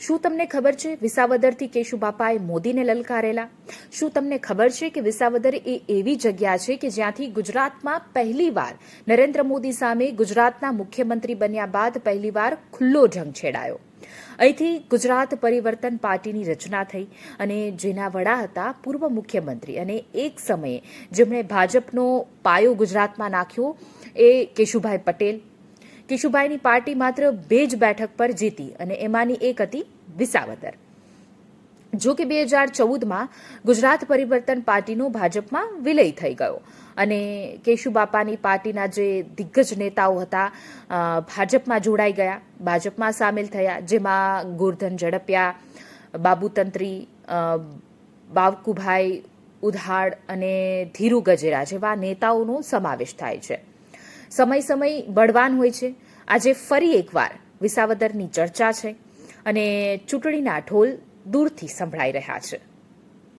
શું તમને ખબર છે વિસાવદરથી કેશુબાપાએ મોદીને લલકારેલા? શું તમને ખબર છે કે વિસાવદર એ એવી જગ્યા છે કે જ્યાંથી ગુજરાતમાં પહેલીવાર નરેન્દ્ર મોદી સામે ગુજરાતના મુખ્યમંત્રી બન્યા બાદ પહેલીવાર ખુલ્લો જંગ છેડાયો? અહીંથી ગુજરાત પરિવર્તન પાર્ટીની રચના થઈ અને જેના વડા હતા પૂર્વ મુખ્યમંત્રી. અને એક સમયે જેમણે ભાજપનો પાયો ગુજરાતમાં નાખ્યો એ કેશુભાઈ પટેલ. કેશુભાઈની પાર્ટી માત્ર બે જ બેઠક પર જીતી અને એમાંની એક હતી વિસાવદર. જો કે બે હજાર ચૌદમાં ગુજરાત પરિવર્તન પાર્ટીનો ભાજપમાં વિલય થઈ ગયો અને કેશુબાપાની પાર્ટીના જે દિગ્ગજ નેતાઓ હતા ભાજપમાં જોડાઈ ગયા, ભાજપમાં સામેલ થયા, જેમાં ગોરધન ઝડપિયા, બાબુ તંત્રી બાવકુભાઈ ઉધાડ અને ધીરુ ગજેરા જેવા નેતાઓનો સમાવેશ થાય છે. સમય સમય બળવાન હોય છે. આજે ફરી એકવાર વિસાવદરની ચર્ચા છે અને ચૂંટણીના ઢોલ દૂરથી સંભળાઈ રહ્યા છે.